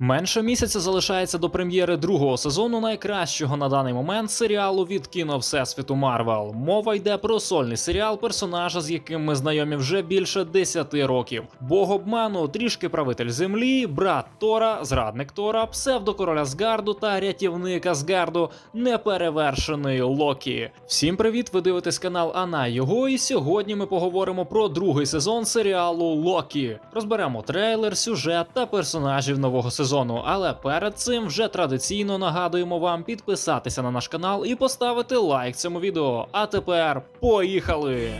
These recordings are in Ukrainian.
Менше місяця залишається до прем'єри другого сезону найкращого на даний момент серіалу від кіно Всесвіту Марвел. Мова йде про сольний серіал, персонажа, з яким ми знайомі вже більше 10 років. Бог обману, трішки правитель землі, брат Тора, зрадник Тора, псевдокороля Асгарду та рятівник Асгарду, неперевершений Локі. Всім привіт! Ви дивитесь канал Ана його. І сьогодні ми поговоримо про другий сезон серіалу Локі. Розберемо трейлер, сюжет та персонажів нового сезону. Але перед цим вже традиційно нагадуємо вам підписатися на наш канал і поставити лайк цьому відео. А тепер поїхали!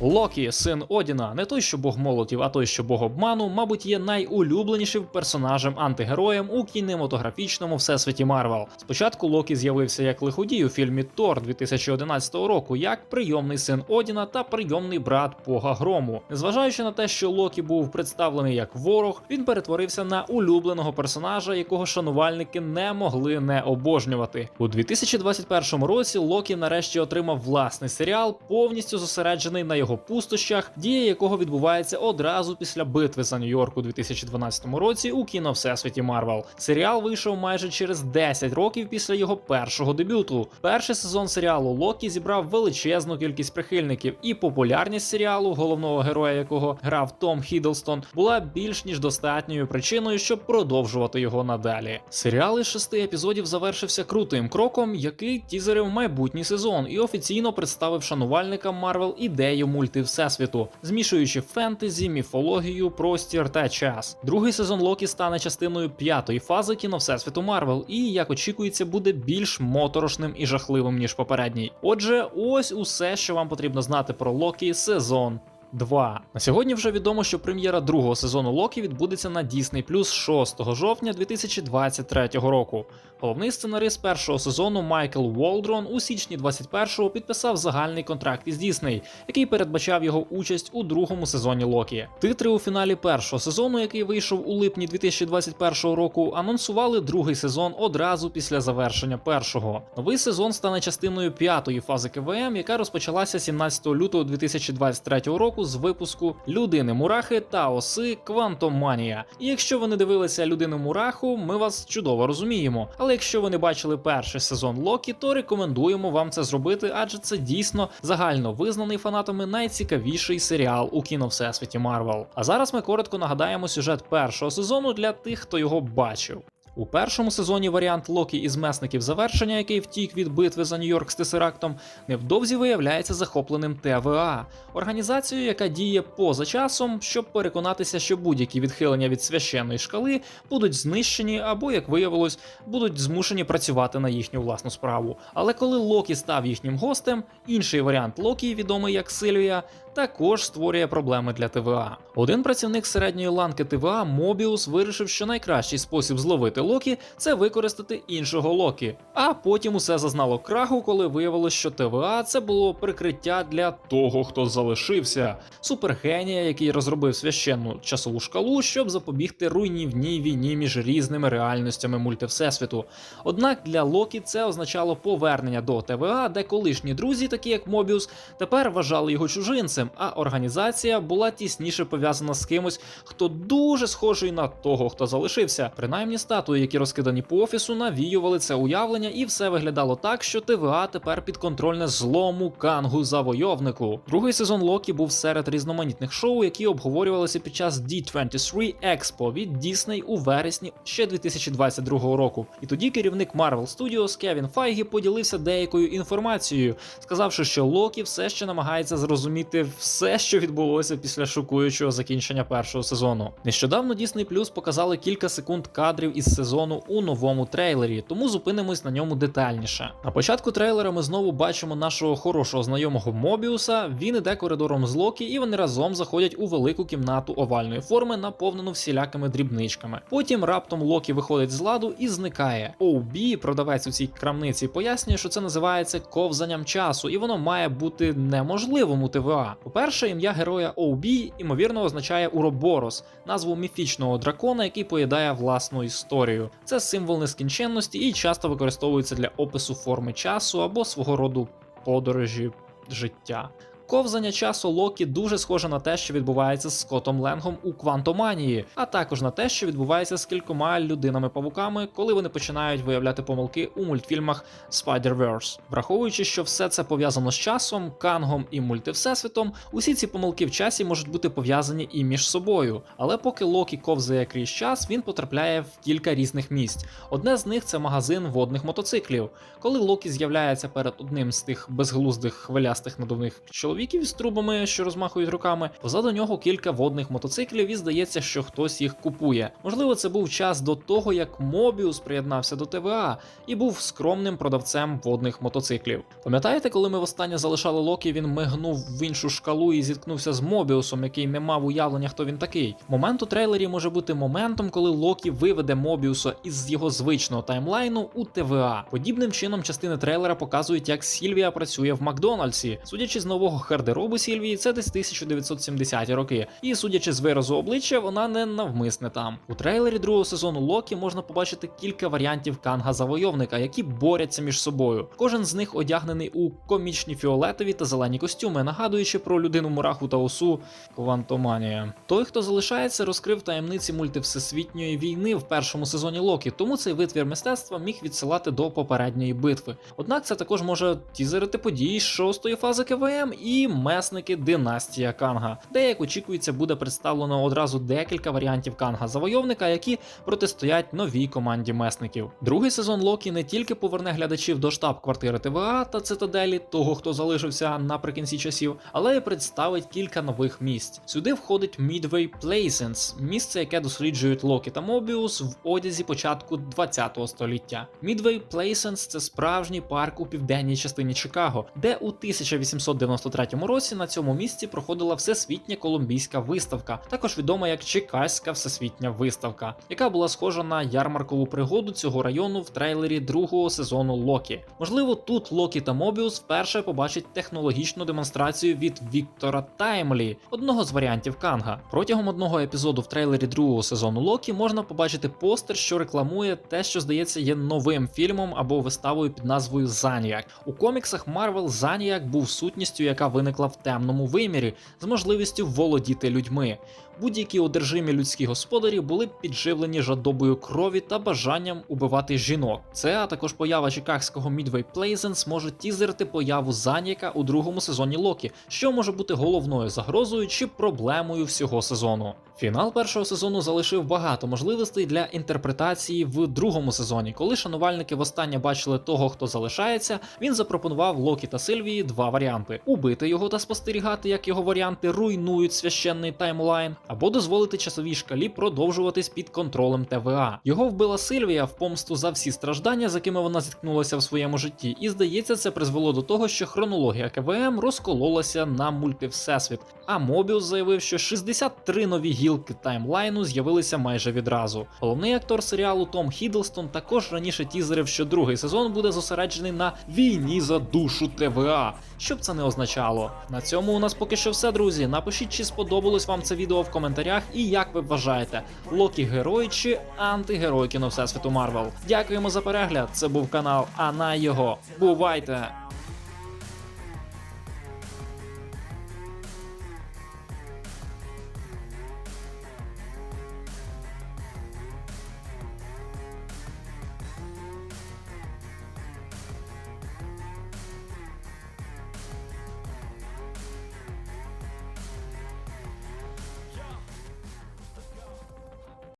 Локі, син Одіна, не той, що бог молотів, а той, що бог обману, мабуть, є найулюбленішим персонажем антигероєм у кінематографічному всесвіті Марвел. Спочатку Локі з'явився як лиходій у фільмі Тор 2011 року, як прийомний син Одіна та прийомний брат Бога Грому. Незважаючи на те, що Локі був представлений як ворог, він перетворився на улюбленого персонажа, якого шанувальники не могли не обожнювати. У 2021 році Локі нарешті отримав власний серіал, повністю зосереджений на його пустощах, дія якого відбувається одразу після битви за Нью-Йорк у 2012 році у кіно Всесвіті Марвел. Серіал вийшов майже через 10 років після його першого дебюту. Перший сезон серіалу Локі зібрав величезну кількість прихильників, і популярність серіалу, головного героя якого грав Том Хіддлстон, була більш ніж достатньою причиною, щоб продовжувати його надалі. Серіал із шести епізодів завершився крутим кроком, який тізерив майбутній сезон і офіційно представив шанувальникам Марвел ідею мульти всесвіту, змішуючи фентезі, міфологію, простір та час. Другий сезон Локі стане частиною п'ятої фази кіно всесвіту Марвел, і як очікується, буде більш моторошним і жахливим ніж попередній. Отже, ось усе, що вам потрібно знати про Локі сезон 2. На сьогодні вже відомо, що прем'єра другого сезону Локі відбудеться на Disney Plus 6 жовтня 2023 року. Головний сценарист першого сезону Майкл Волдрон у січні 21-го підписав загальний контракт із Disney, який передбачав його участь у другому сезоні Локі. Титри у фіналі першого сезону, який вийшов у липні 2021 року, анонсували другий сезон одразу після завершення першого. Новий сезон стане частиною п'ятої фази КВМ, яка розпочалася 17 лютого 2023 року з випуску Людини Мурахи та Оси Квантоманія. І якщо ви не дивилися Людину Мураху, ми вас чудово розуміємо. Але якщо ви не бачили перший сезон Локі, то рекомендуємо вам це зробити, адже це дійсно загально визнаний фанатами найцікавіший серіал у кіно всесвіті Марвел. А зараз ми коротко нагадаємо сюжет першого сезону для тих, хто його бачив. У першому сезоні варіант Локі із месників завершення, який втік від битви за Нью-Йорк з Тесерактом, невдовзі виявляється захопленим ТВА, організацією, яка діє поза часом, щоб переконатися, що будь-які відхилення від священної шкали будуть знищені або, як виявилось, будуть змушені працювати на їхню власну справу. Але коли Локі став їхнім гостем, інший варіант Локі, відомий як Сильвія, також створює проблеми для ТВА. Один працівник середньої ланки ТВА Мобіус вирішив, що найкращий спосіб зловити Локі це використати іншого Локі. А потім усе зазнало краху, коли виявилось, що ТВА це було прикриття для того, хто залишився. Супергенія, який розробив священну часову шкалу, щоб запобігти руйнівній війні між різними реальностями мультивсесвіту. Однак для Локі це означало повернення до ТВА, де колишні друзі, такі як Мобіус, тепер вважали його чужинцем, а організація була тісніше пов'язана з кимось, хто дуже схожий на того, хто залишився. Принаймні статуї, які розкидані по офісу, навіювали це уявлення, і все виглядало так, що ТВА тепер підконтрольне злому кангу завойовнику. Другий сезон Локі був серед різноманітних шоу, які обговорювалися під час D23 Expo від Disney у вересні ще 2022 року. І тоді керівник Marvel Studios Кевін Файгі поділився деякою інформацією, сказавши, що Локі все ще намагається зрозуміти все, що відбулося після шокуючого закінчення першого сезону. Нещодавно Disney Plus показали кілька секунд кадрів із сезону у новому трейлері, тому зупинимось на ньому детальніше. На початку трейлера ми знову бачимо нашого хорошого знайомого Мобіуса. Він іде коридором з Локі, і вони разом заходять у велику кімнату овальної форми, наповнену всілякими дрібничками. Потім раптом Локі виходить з ладу і зникає. OB, продавець у цій крамниці, пояснює, що це називається ковзанням часу, і воно має бути неможливим у ТВА. По-перше, ім'я героя OB, імовірно, означає Уроборос, назву міфічного дракона, який поїдає власну історію. Це символ нескінченності і часто використовується для опису форми часу або свого роду подорожі життя. Ковзання часу Локі дуже схоже на те, що відбувається з Скоттом Ленгом у Квантоманії, а також на те, що відбувається з кількома людинами-павуками, коли вони починають виявляти помилки у мультфільмах Spider-Verse. Враховуючи, що все це пов'язано з часом, кангом і мультивсесвітом, усі ці помилки в часі можуть бути пов'язані і між собою. Але поки Локі ковзає крізь час, він потрапляє в кілька різних місць. Одне з них це магазин водних мотоциклів. Коли Локі з'являється перед одним з тих безглуздих хвилястих надувних чоловіків з трубами, що розмахують руками, позаду нього кілька водних мотоциклів, і здається, що хтось їх купує. Можливо, це був час до того, як Мобіус приєднався до ТВА і був скромним продавцем водних мотоциклів. Пам'ятаєте, коли ми востаннє залишали Локі, він мигнув в іншу шкалу і зіткнувся з Мобіусом, який не мав уявлення, хто він такий. Момент у трейлері може бути моментом, коли Локі виведе Мобіуса із його звичного таймлайну у ТВА. Подібним чином частини трейлера показують, як Сільвія працює в Макдональдсі. Судячи з нового гардеробу Сільвії, це десь 1970-ті роки. І судячи з виразу обличчя, вона не навмисне там. У трейлері другого сезону Локі можна побачити кілька варіантів канга завойовника, які борються між собою. Кожен з них одягнений у комічні фіолетові та зелені костюми, нагадуючи про людину мураху та осу Квантоманія. Той, хто залишається, розкрив таємниці мультивсесвітньої війни в першому сезоні Локі, тому цей витвір мистецтва міг відсилати до попередньої битви. Однак це також може тізерити події шостої фази КВМ і месники Династія Канга, де, як очікується, буде представлено одразу декілька варіантів Канга завойовника, які протистоять новій команді месників. Другий сезон Локі не тільки поверне глядачів до штаб-квартири ТВА та цитаделі, того хто залишився наприкінці часів, але й представить кілька нових місць. Сюди входить Midway Plaisance, місце, яке досліджують Локі та Мобіус в одязі початку 20 століття. Midway Plaisance – це справжній парк у південній частині Чикаго, де у 1893 році на цьому місці проходила всесвітня колумбійська виставка, також відома як Чикаська всесвітня виставка, яка була схожа на ярмаркову пригоду цього району в трейлері другого сезону Локі. Можливо, тут Локі та Мобіус вперше побачать технологічну демонстрацію від Віктора Таймлі, одного з варіантів Канга. Протягом одного епізоду в трейлері другого сезону Локі можна побачити постер, що рекламує те, що здається є новим фільмом або виставою під назвою Заніак. У коміксах Марвел Заніак був сутністю, яка виникла в темному вимірі, з можливістю володіти людьми. Будь-які одержимі людські господарі були підживлені жадобою крові та бажанням убивати жінок. Це а також поява чикагського Midway Plaisance може тізерити появу Заніка у другому сезоні Локі, що може бути головною загрозою чи проблемою всього сезону. Фінал першого сезону залишив багато можливостей для інтерпретації в другому сезоні. Коли шанувальники востаннє бачили того, хто залишається, він запропонував Локі та Сильвії два варіанти: убити його та спостерігати, як його варіанти руйнують священний таймлайн, або дозволити часовій шкалі продовжуватись під контролем ТВА. Його вбила Сильвія в помсту за всі страждання, з якими вона зіткнулася в своєму житті, і здається, це призвело до того, що хронологія КВМ розкололася на мультивсесвіт. А Мобіус заявив, що 63 нові гілки таймлайну з'явилися майже відразу. Головний актор серіалу Том Хіддлстон також раніше тізерив, що другий сезон буде зосереджений на війні за душу ТВА. Що б це не означало. На цьому у нас поки що все, друзі. Напишіть, чи сподобалось вам це відео в коментарях, і як ви вважаєте, Локі герой чи антигерой кіно Всесвіту Марвел. Дякуємо за перегляд. Це був канал, а на його. Бувайте!